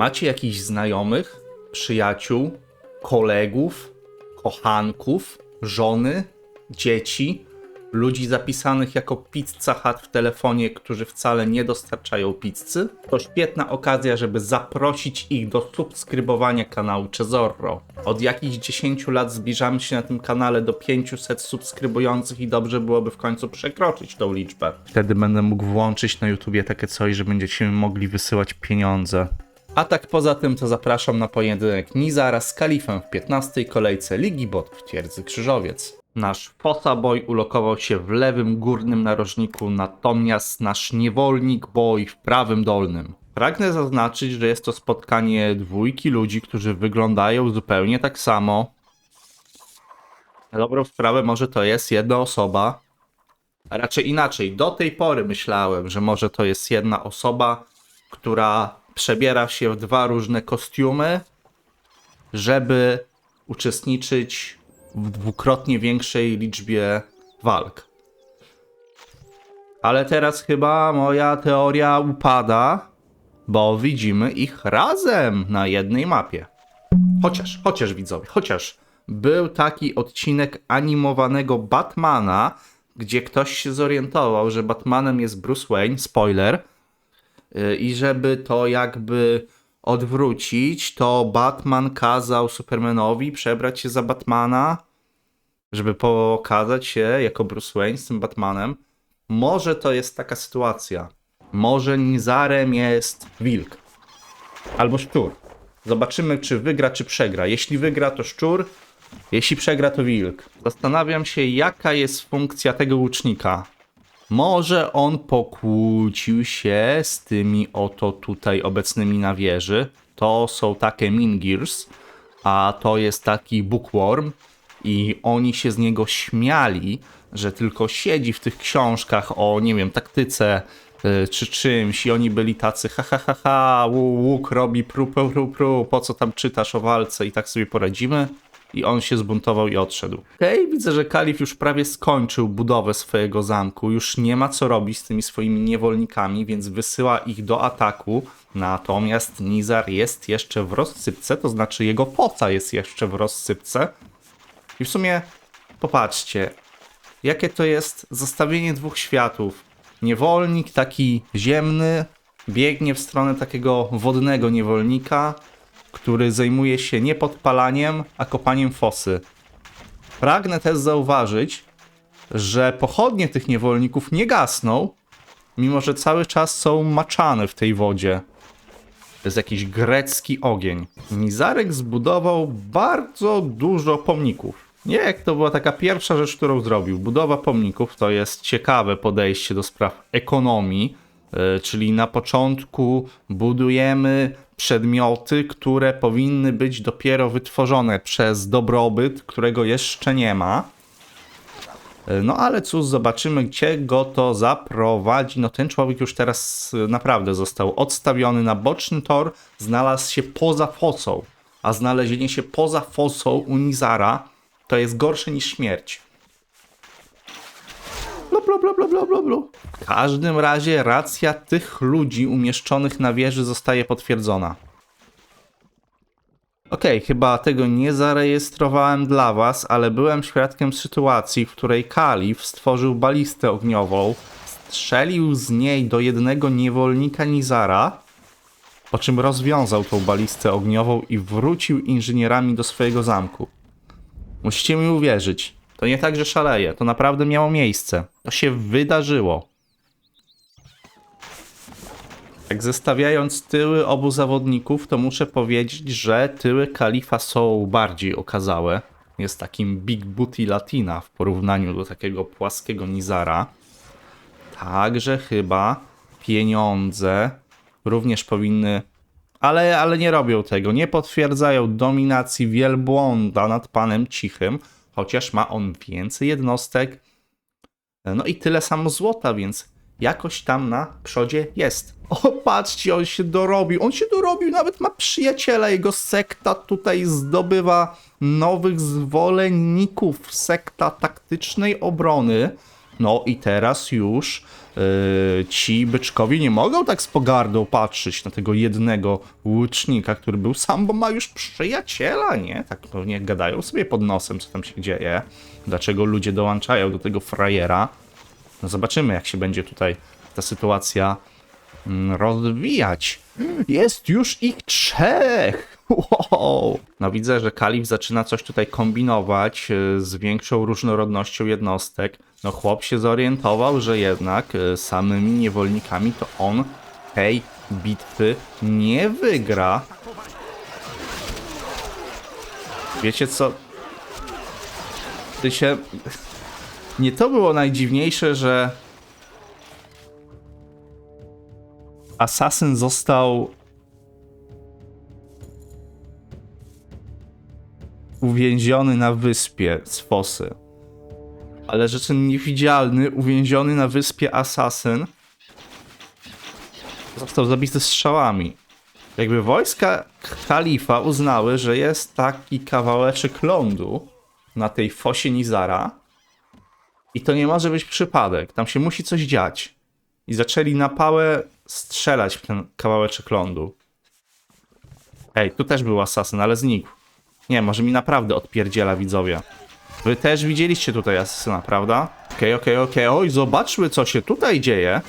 Macie jakichś znajomych, przyjaciół, kolegów, kochanków, żony, dzieci, ludzi zapisanych jako pizza hut w telefonie, którzy wcale nie dostarczają pizzy? To świetna okazja, żeby zaprosić ich do subskrybowania kanału Cezorro. Od jakichś 10 lat zbliżamy się na tym kanale do 500 subskrybujących i dobrze byłoby w końcu przekroczyć tą liczbę. Wtedy będę mógł włączyć na YouTubie takie coś, że będziecie mogli wysyłać pieniądze. A tak poza tym to zapraszam na pojedynek Nizara z Kalifem w 15 kolejce Ligi Bot w Twierdzy Krzyżowiec. Nasz Fosa Boy ulokował się w lewym górnym narożniku, natomiast nasz niewolnik Boy w prawym dolnym. Pragnę zaznaczyć, że jest to spotkanie dwójki ludzi, którzy wyglądają zupełnie tak samo. Na dobrą sprawę może to jest jedna osoba, a raczej inaczej. Do tej pory myślałem, że może to jest jedna osoba, która przebiera się w dwa różne kostiumy, żeby uczestniczyć w dwukrotnie większej liczbie walk. Ale teraz chyba moja teoria upada, bo widzimy ich razem na jednej mapie. Chociaż, chociaż widzowie, chociaż był taki odcinek animowanego Batmana, gdzie ktoś się zorientował, że Batmanem jest Bruce Wayne, spoiler, i żeby to jakby odwrócić, to Batman kazał Supermanowi przebrać się za Batmana, żeby pokazać się jako Bruce Wayne z tym Batmanem. Może to jest taka sytuacja. Może Nizarem jest wilk. Albo szczur. Zobaczymy, czy wygra, czy przegra. Jeśli wygra, to szczur. Jeśli przegra, to wilk. Zastanawiam się, jaka jest funkcja tego łucznika. Może on pokłócił się z tymi oto tutaj obecnymi na wieży. To są takie Mingirs, a to jest taki Bookworm i oni się z niego śmiali, że tylko siedzi w tych książkach o, nie wiem, taktyce y, czy czymś i oni byli tacy ha ha ha ha, łu- łuk robi pru pru pru pru, po co tam czytasz o walce i tak sobie poradzimy. I on się zbuntował i odszedł. Okej, widzę, że Kalif już prawie skończył budowę swojego zamku. Już nie ma co robić z tymi swoimi niewolnikami, więc wysyła ich do ataku. Natomiast Nizar jest jeszcze w rozsypce, to znaczy jego poca jest jeszcze w rozsypce. I w sumie popatrzcie, jakie to jest zestawienie dwóch światów. Niewolnik taki ziemny biegnie w stronę takiego wodnego niewolnika, który zajmuje się nie podpalaniem, a kopaniem fosy. Pragnę też zauważyć, że pochodnie tych niewolników nie gasną, mimo że cały czas są maczane w tej wodzie. To jest jakiś grecki ogień. Nizarek zbudował bardzo dużo pomników. Nie, jak to była taka pierwsza rzecz, którą zrobił. Budowa pomników to jest ciekawe podejście do spraw ekonomii, yy, czyli na początku budujemy przedmioty, które powinny być dopiero wytworzone przez dobrobyt, którego jeszcze nie ma. Yy, No ale cóż, zobaczymy, gdzie go to zaprowadzi. No ten człowiek już teraz yy, naprawdę został odstawiony na boczny tor, znalazł się poza fosą. A znalezienie się poza fosą u Nizara to jest gorsze niż śmierć. Blu, blu, blu, blu, blu. W każdym razie racja tych ludzi umieszczonych na wieży zostaje potwierdzona. Okej, chyba tego nie zarejestrowałem dla was, ale byłem świadkiem sytuacji, w której Kalif stworzył balistę ogniową, strzelił z niej do jednego niewolnika Nizara, po czym rozwiązał tą balistę ogniową i wrócił inżynierami do swojego zamku. Musicie mi uwierzyć. To nie tak, że szaleję. To naprawdę miało miejsce. To się wydarzyło. Tak zestawiając tyły obu zawodników, to muszę powiedzieć, że tyły Kalifa są bardziej okazałe. Jest takim big booty latina w porównaniu do takiego płaskiego Nizara. Także chyba pieniądze również powinny ale, ale nie robią tego. Nie potwierdzają dominacji wielbłąda nad panem cichym, chociaż ma on więcej jednostek. No i tyle samo złota, więc jakoś tam na przodzie jest. O, patrzcie, on się dorobił. On się dorobił, nawet ma przyjaciela. Jego sekta tutaj zdobywa nowych zwolenników. Sekta taktycznej obrony. No i teraz już ci byczkowie nie mogą tak z pogardą patrzeć na tego jednego łucznika, który był sam, bo ma już przyjaciela, nie? Tak pewnie gadają sobie pod nosem, co tam się dzieje. Dlaczego ludzie dołączają do tego frajera. No zobaczymy, jak się będzie tutaj ta sytuacja rozwijać. Jest już ich trzech! Wow! No widzę, że Kalif zaczyna coś tutaj kombinować y, z większą różnorodnością jednostek. No chłop się zorientował, że jednak y, samymi niewolnikami to on tej bitwy nie wygra. Wiecie co? Ty się... Nie to było najdziwniejsze, że asasyn został uwięziony na wyspie z fosy. Ale rzeczy niewidzialny, uwięziony na wyspie asasyn został zabity strzałami. Jakby wojska kalifa uznały, że jest taki kawałeczek lądu na tej fosie Nizara i to nie może być przypadek. Tam się musi coś dziać. I zaczęli na pałę strzelać w ten kawałeczek lądu. Ej, tu też był asasyn, ale znikł. Nie, może mi naprawdę odpierdziela widzowie. Wy też widzieliście tutaj asasyna, prawda? Okej, okej, okej. Oj, zobaczmy, co się tutaj dzieje.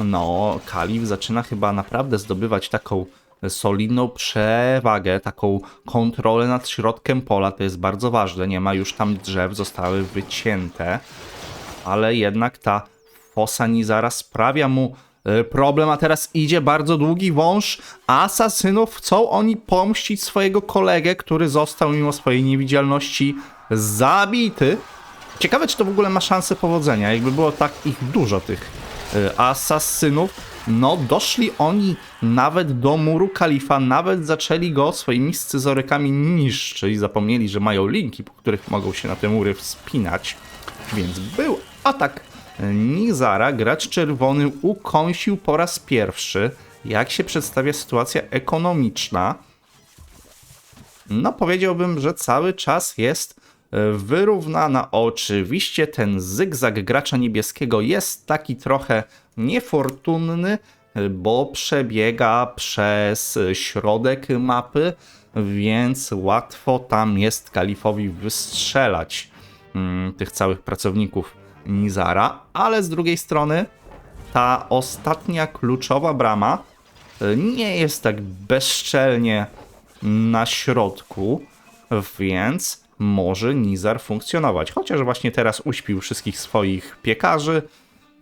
No, Kalif zaczyna chyba naprawdę zdobywać taką solidną przewagę, taką kontrolę nad środkiem pola. To jest bardzo ważne. Nie ma już tam drzew, zostały wycięte. Ale jednak ta fosa Nizara sprawia mu problem, a teraz idzie bardzo długi wąż asasynów. Chcą oni pomścić swojego kolegę, który został mimo swojej niewidzialności zabity. Ciekawe, czy to w ogóle ma szansę powodzenia. Jakby było tak ich dużo, tych y, asasynów. No, doszli oni nawet do muru kalifa, nawet zaczęli go swoimi scyzorykami niszczyć. Zapomnieli, że mają linki, po których mogą się na te mury wspinać. Więc był atak Nizara. Gracz czerwony ukąsił po raz pierwszy, jak się przedstawia sytuacja ekonomiczna. No, powiedziałbym, że cały czas jest e, wyrównana. Oczywiście ten zygzak gracza niebieskiego jest taki trochę niefortunny, bo przebiega przez środek mapy, więc łatwo tam jest kalifowi wystrzelać mm, tych całych pracowników Nizara, ale z drugiej strony ta ostatnia kluczowa brama e, nie jest tak bezczelnie na środku, więc może Nizar funkcjonować. Chociaż właśnie teraz uśpił wszystkich swoich piekarzy,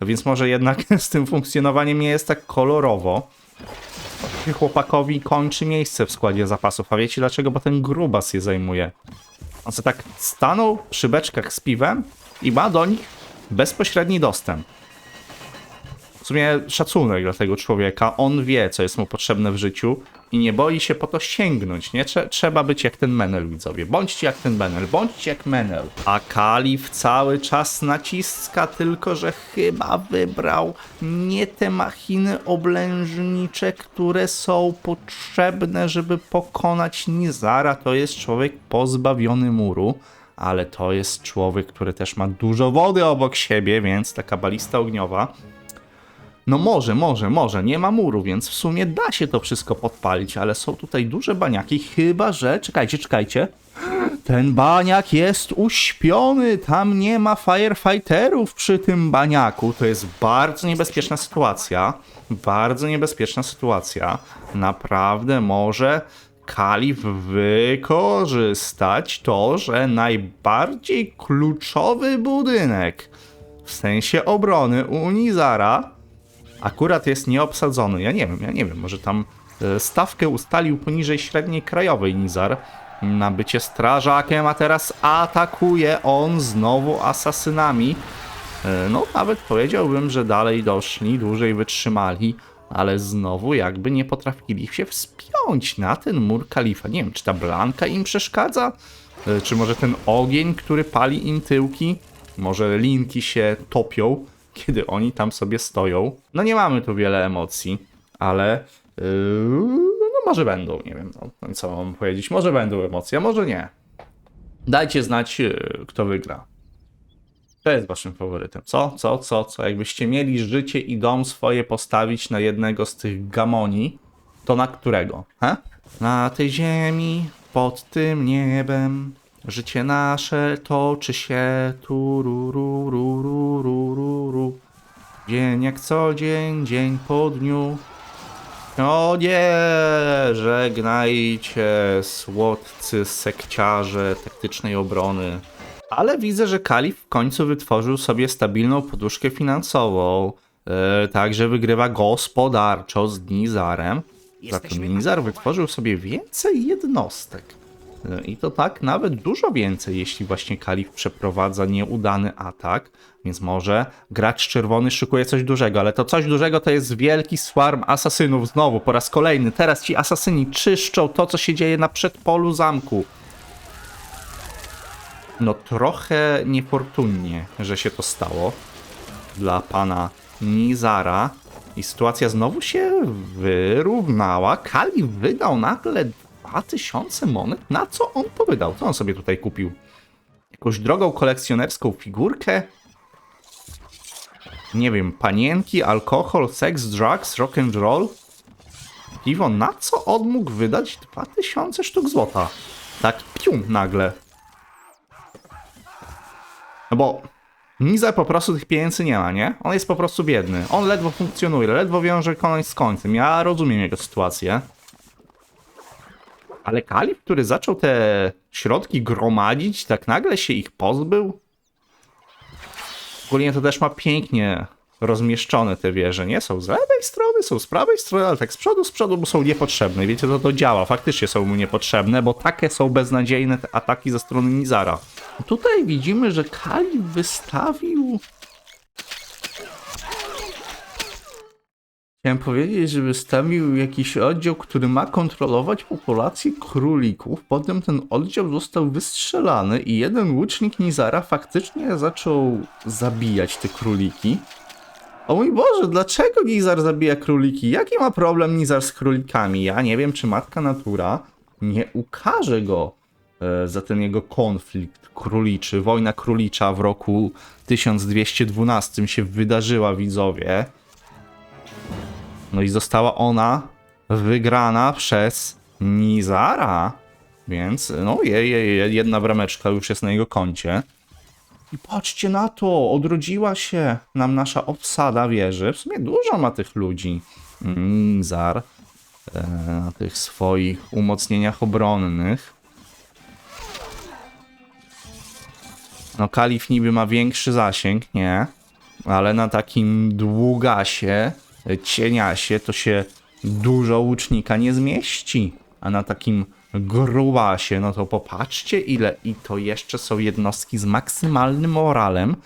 więc może jednak z tym funkcjonowaniem nie jest tak kolorowo. Chłopakowi kończy miejsce w składzie zapasów. A wiecie dlaczego? Bo ten grubas je zajmuje. On sobie tak stanął przy beczkach z piwem i ma do nich bezpośredni dostęp. W sumie szacunek dla tego człowieka. On wie, co jest mu potrzebne w życiu i nie boi się po to sięgnąć, nie? Trze- trzeba być jak ten Menel, widzowie. Bądźcie jak ten Menel, bądźcie jak Menel. A Kalif cały czas naciska, tylko że chyba wybrał nie te machiny oblężnicze, które są potrzebne, żeby pokonać Nizara. To jest człowiek pozbawiony muru ale to jest człowiek, który też ma dużo wody obok siebie, więc taka balista ogniowa. No może, może, może, nie ma muru, więc w sumie da się to wszystko podpalić, ale są tutaj duże baniaki, chyba że, czekajcie, czekajcie, ten baniak jest uśpiony, tam nie ma firefighterów przy tym baniaku, to jest bardzo niebezpieczna sytuacja, bardzo niebezpieczna sytuacja, naprawdę może Kalif wykorzystać to, że najbardziej kluczowy budynek w sensie obrony u Nizara akurat jest nieobsadzony. Ja nie wiem, ja nie wiem, może tam e, stawkę ustalił poniżej średniej krajowej Nizar na bycie strażakiem, a teraz atakuje on znowu asasynami. E, No, nawet powiedziałbym, że dalej doszli, dłużej wytrzymali, ale znowu jakby nie potrafili się wspiąć na ten mur kalifa. Nie wiem, czy ta blanka im przeszkadza? E, Czy może ten ogień, który pali im tyłki? Może linki się topią, kiedy oni tam sobie stoją? No nie mamy tu wiele emocji, ale yy, no może będą, nie wiem, no, co mam powiedzieć. Może będą emocje, a może nie. Dajcie znać, yy, kto wygra. To jest waszym faworytem. Co, co, co, co? Jakbyście mieli życie i dom swoje postawić na jednego z tych gamoni, to na którego? He? Na tej ziemi, pod tym niebem, życie nasze toczy się tu, ru, ru, ru, ru, ru, ru, ru. Dzień jak co dzień, dzień po dniu. O nie, żegnajcie, słodcy sekciarze taktycznej obrony. Ale widzę, że Kalif w końcu wytworzył sobie stabilną poduszkę finansową. E, także wygrywa gospodarczo z Nizarem. Za to Nizar wytworzył sobie więcej jednostek. E, I to tak nawet dużo więcej, jeśli właśnie Kalif przeprowadza nieudany atak. Więc może gracz czerwony szykuje coś dużego, ale to coś dużego to jest wielki swarm asasynów znowu po raz kolejny. Teraz ci asasyni czyszczą to, co się dzieje na przedpolu zamku. No trochę niefortunnie, że się to stało dla pana Nizara. I sytuacja znowu się wyrównała. Kali wydał nagle 2000 monet. Na co on to wydał? Co on sobie tutaj kupił? Jakąś drogą kolekcjonerską figurkę? Nie wiem, panienki, alkohol, seks, drugs, rock and roll? Piwo, na co on mógł wydać 2000 sztuk złota? Tak pium nagle. No bo Nizar po prostu tych pieniędzy nie ma, nie? On jest po prostu biedny. On ledwo funkcjonuje, ledwo wiąże koniec z końcem. Ja rozumiem jego sytuację. Ale Kalif, który zaczął te środki gromadzić, tak nagle się ich pozbył? Ogólnie to też ma pięknie rozmieszczone te wieże, nie? Są z lewej strony, są z prawej strony, ale tak z przodu, z przodu, bo są niepotrzebne. Wiecie, to to działa. Faktycznie są mu niepotrzebne, bo takie są beznadziejne te ataki ze strony Nizara. Tutaj widzimy, że Kalif wystawił... Chciałem powiedzieć, że wystawił jakiś oddział, który ma kontrolować populację królików. Potem ten oddział został wystrzelany i jeden łucznik Nizara faktycznie zaczął zabijać te króliki. O mój Boże, dlaczego Nizar zabija króliki? Jaki ma problem Nizar z królikami? Ja nie wiem, czy Matka Natura nie ukaże go e, za ten jego konflikt króliczy. Wojna królicza w roku 1212 się wydarzyła, widzowie. No i została ona wygrana przez Nizara. Więc, no, je, je, je, jedna brameczka już jest na jego koncie. I patrzcie na to, odrodziła się nam nasza obsada wieży. W sumie dużo ma tych ludzi. Nizar e, na tych swoich umocnieniach obronnych. No, Kalif niby ma większy zasięg, nie? Ale na takim długasie, cieniasie, to się dużo łucznika nie zmieści. A na takim grubasie, no to popatrzcie ile i to jeszcze są jednostki z maksymalnym moralem,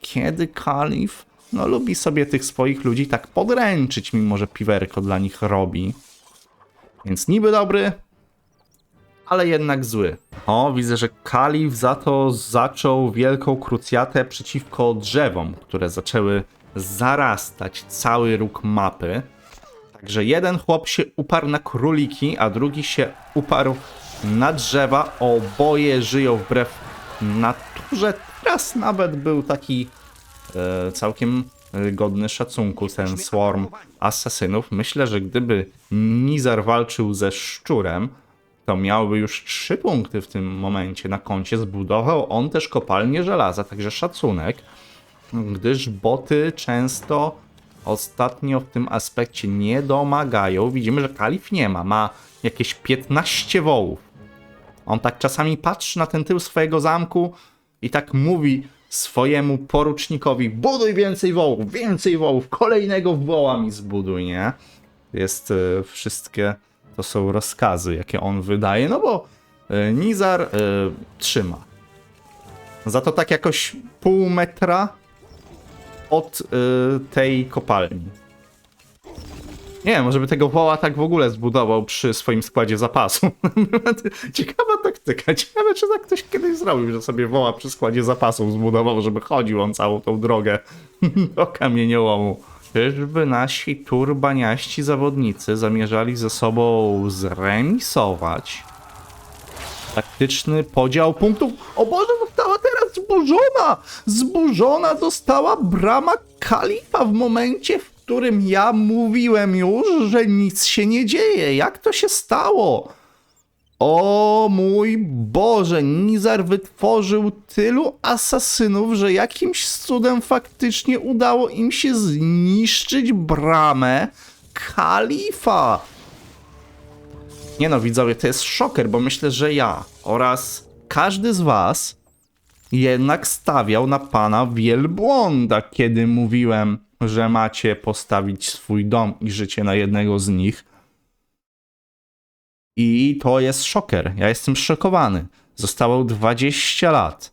kiedy Kalif no lubi sobie tych swoich ludzi tak podręczyć, mimo że piwerko dla nich robi. Więc niby dobry, ale jednak zły. O, widzę, że Kalif za to zaczął wielką krucjatę przeciwko drzewom, które zaczęły zarastać cały róg mapy. Także jeden chłop się uparł na króliki, a drugi się uparł na drzewa. Oboje żyją wbrew naturze. Teraz nawet był taki e, całkiem e, godny szacunku ten swarm asasynów. Myślę, że gdyby Nizar walczył ze szczurem, to miałby już trzy punkty w tym momencie na koncie. Zbudował on też kopalnię żelaza, także szacunek, gdyż boty często ostatnio w tym aspekcie nie domagają. Widzimy, że Kalif nie ma, ma jakieś 15 wołów. On tak czasami patrzy na ten tył swojego zamku i tak mówi swojemu porucznikowi: buduj więcej wołów, więcej wołów, kolejnego woła mi zbuduj, nie? Jest e, wszystkie, to są rozkazy, jakie on wydaje, no bo e, Nizar e, trzyma. Za to tak jakoś pół metra od y, tej kopalni. Nie może by tego woła tak w ogóle zbudował przy swoim składzie zapasu. Ciekawa taktyka. Ciekawe, czy tak ktoś kiedyś zrobił, że sobie woła przy składzie zapasów zbudował, żeby chodził on całą tą drogę do kamieniołomu. Czyżby nasi turbaniaści zawodnicy zamierzali ze sobą zremisować? Taktyczny podział punktów. O Boże, została teraz zburzona! Zburzona została brama kalifa w momencie, w którym ja mówiłem już, że nic się nie dzieje. Jak to się stało? O mój Boże, Nizar wytworzył tylu asasynów, że jakimś cudem faktycznie udało im się zniszczyć bramę kalifa. Nie no, widzowie, to jest szoker, bo myślę, że ja oraz każdy z was jednak stawiał na pana wielbłąda, kiedy mówiłem, że macie postawić swój dom i życie na jednego z nich. I to jest szoker. Ja jestem szokowany. Zostało 20 lat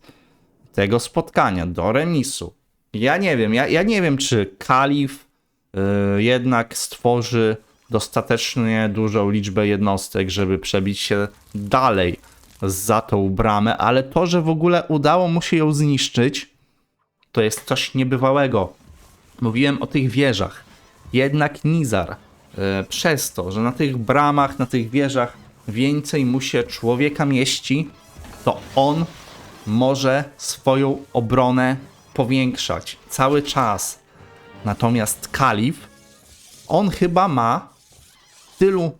tego spotkania do remisu. Ja nie wiem, ja, ja nie wiem, czy kalif y, jednak stworzy dostatecznie dużą liczbę jednostek, żeby przebić się dalej za tą bramę, ale to, że w ogóle udało mu się ją zniszczyć, to jest coś niebywałego. Mówiłem o tych wieżach. Jednak Nizar, e, przez to, że na tych bramach, na tych wieżach więcej mu się człowieka mieści, to on może swoją obronę powiększać cały czas. Natomiast Kalif, on chyba ma tylu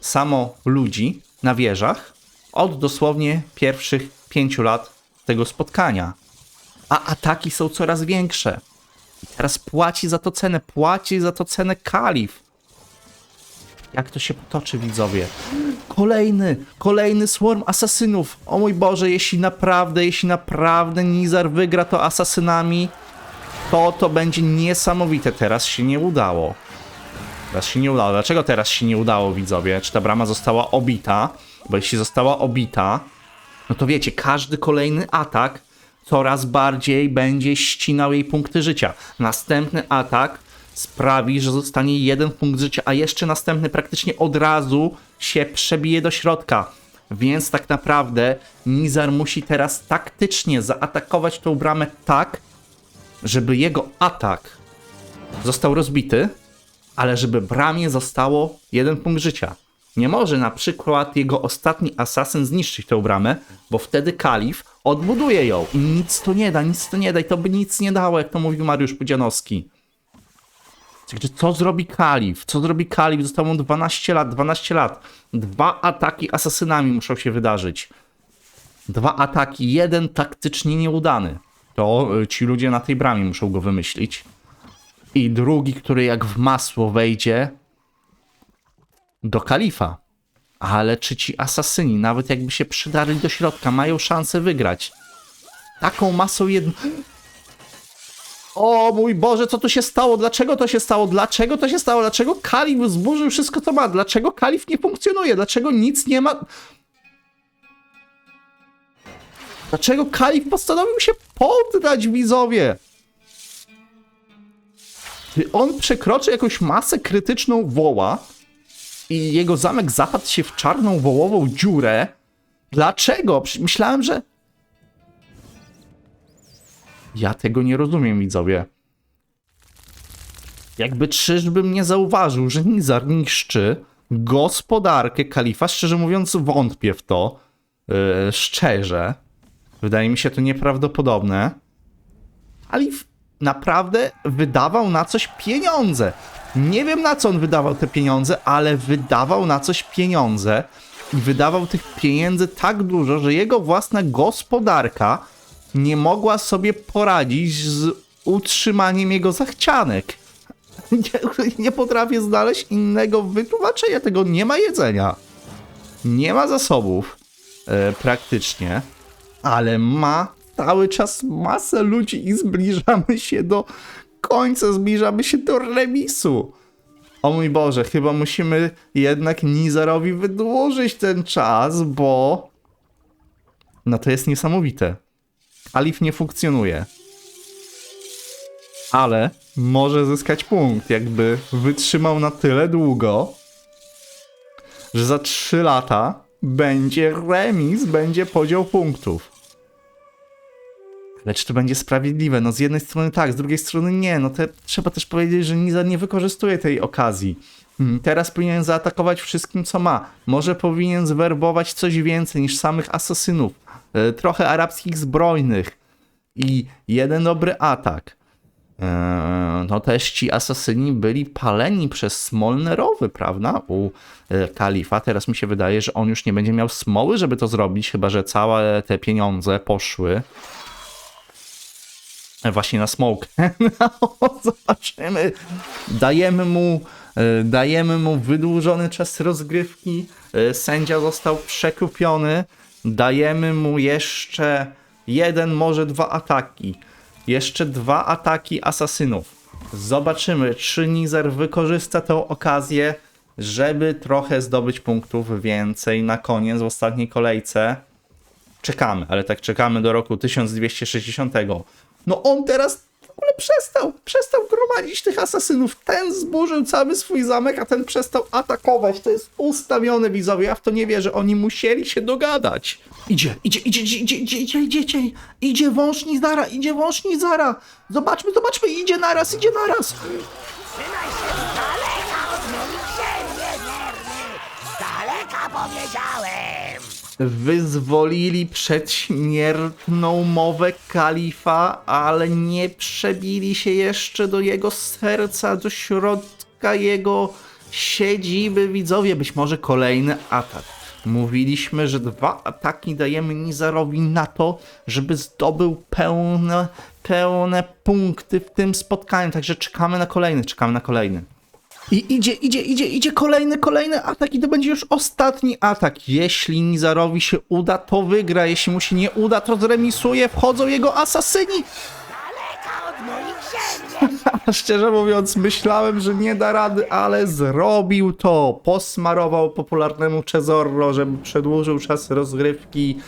samo ludzi na wieżach od dosłownie pierwszych pięciu lat tego spotkania. A ataki są coraz większe. I teraz płaci za to cenę, płaci za to cenę kalif. Jak to się potoczy, widzowie? Kolejny, kolejny swarm asasynów. O mój Boże, jeśli naprawdę, jeśli naprawdę Nizar wygra to asasynami, to to będzie niesamowite. Teraz się nie udało. Teraz się nie udało. Dlaczego teraz się nie udało, widzowie? Czy ta brama została obita? Bo jeśli została obita, no to wiecie, każdy kolejny atak coraz bardziej będzie ścinał jej punkty życia. Następny atak sprawi, że zostanie jeden punkt życia, a jeszcze następny praktycznie od razu się przebije do środka. Więc tak naprawdę Nizar musi teraz taktycznie zaatakować tą bramę tak, żeby jego atak został rozbity, ale żeby bramie zostało jeden punkt życia. Nie może na przykład jego ostatni asasyn zniszczyć tę bramę, bo wtedy kalif odbuduje ją i nic to nie da, nic to nie da i to by nic nie dało, jak to mówił Mariusz Pudzianowski. Także co zrobi kalif? Co zrobi kalif? Zostało mu 12 lat, 12 lat. Dwa ataki asasynami muszą się wydarzyć. Dwa ataki, jeden taktycznie nieudany. To y, ci ludzie na tej bramie muszą go wymyślić. I drugi, który jak w masło wejdzie do kalifa. Ale czy ci asasyni, nawet jakby się przydarli do środka, mają szansę wygrać? Taką masą jedno... O mój Boże, co tu się stało? Dlaczego to się stało? Dlaczego to się stało? Dlaczego kalif zburzył wszystko, co ma? Dlaczego kalif nie funkcjonuje? Dlaczego nic nie ma? Dlaczego kalif postanowił się poddać widzowie? Gdy on przekroczy jakąś masę krytyczną woła i jego zamek zapadł się w czarną wołową dziurę, dlaczego? Myślałem, że... Ja tego nie rozumiem, widzowie. Jakby czyżbym nie zauważył, że Nizar niszczy gospodarkę kalifa, szczerze mówiąc wątpię w to. Yy, szczerze. Wydaje mi się to nieprawdopodobne. Kalif naprawdę wydawał na coś pieniądze. Nie wiem na co on wydawał te pieniądze, ale wydawał na coś pieniądze i wydawał tych pieniędzy tak dużo, że jego własna gospodarka nie mogła sobie poradzić z utrzymaniem jego zachcianek. Nie, nie potrafię znaleźć innego wytłumaczenia tego. Nie ma jedzenia. Nie ma zasobów e, praktycznie, ale ma cały czas masę ludzi i zbliżamy się do końca, zbliżamy się do remisu. O mój Boże, chyba musimy jednak Nizarowi wydłużyć ten czas, bo no to jest niesamowite. Alif nie funkcjonuje. Ale może zyskać punkt, jakby wytrzymał na tyle długo, że za 3 lata będzie remis, będzie podział punktów. Ale czy to będzie sprawiedliwe? No z jednej strony tak, z drugiej strony nie. No te, trzeba też powiedzieć, że Nizar nie wykorzystuje tej okazji. Mm, Teraz powinien zaatakować wszystkim, co ma. Może powinien zwerbować coś więcej niż samych asasynów. E, Trochę arabskich zbrojnych. i jeden dobry atak. Eee, No też ci asasyni byli paleni przez Smolnerowy, prawda? U e, kalifa. Teraz mi się wydaje, że on już nie będzie miał smoły, żeby to zrobić, chyba że całe te pieniądze poszły właśnie na smoke. No, zobaczymy. Dajemy mu, e, dajemy mu wydłużony czas rozgrywki. E, Sędzia został przekupiony. Dajemy mu jeszcze jeden, może dwa ataki. Jeszcze dwa ataki asasynów. Zobaczymy, czy Nizer wykorzysta tę okazję, żeby trochę zdobyć punktów więcej na koniec w ostatniej kolejce czekamy, ale tak czekamy do roku 1260. No on teraz w ogóle przestał, przestał gromadzić tych asasynów. Ten zburzył cały swój zamek, a ten przestał atakować. To jest ustawione widzowie, ja w to nie wierzę. Oni musieli się dogadać. Idzie, idzie, idzie, idzie, idzie, idzie, idzie, idzie, idzie, idzie wąż Nizara, idzie wąż Nizara. Zobaczmy, zobaczmy, idzie naraz, idzie naraz. Trzymaj się z daleka od moich ziemi, niewierny! Z daleka powiedziałem! Wyzwolili przedśmiertną mowę kalifa, ale nie przebili się jeszcze do jego serca, do środka jego siedziby. Widzowie, być może kolejny atak. Mówiliśmy, że dwa ataki dajemy Nizarowi na to, żeby zdobył pełne, pełne punkty w tym spotkaniu. Także czekamy na kolejny, czekamy na kolejny. I idzie, idzie, idzie, idzie kolejny, kolejny atak i to będzie już ostatni atak. Jeśli Nizarowi się uda, to wygra. Jeśli mu się nie uda, to zremisuje. Wchodzą jego asasyni. Szczerze mówiąc, myślałem, że nie da rady, ale zrobił to. Posmarował popularnemu Cezorro, żeby przedłużył czas rozgrywki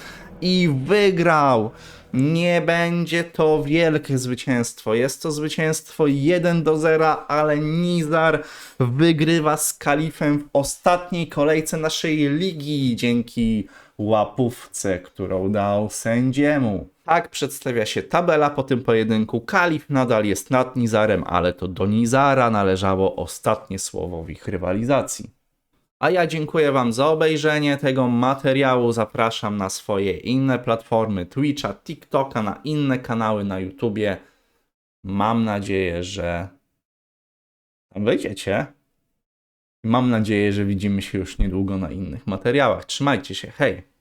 i wygrał. Nie będzie to wielkie zwycięstwo. Jest to zwycięstwo 1 do 0, ale Nizar wygrywa z Kalifem w ostatniej kolejce naszej ligi dzięki łapówce, którą dał sędziemu. Tak przedstawia się tabela po tym pojedynku. Kalif nadal jest nad Nizarem, ale to do Nizara należało ostatnie słowo w ich rywalizacji. A ja dziękuję Wam za obejrzenie tego materiału. Zapraszam na swoje inne platformy Twitcha, TikToka, na inne kanały na YouTubie. Mam nadzieję, że tam wejdziecie. Mam nadzieję, że widzimy się już niedługo na innych materiałach. Trzymajcie się, hej!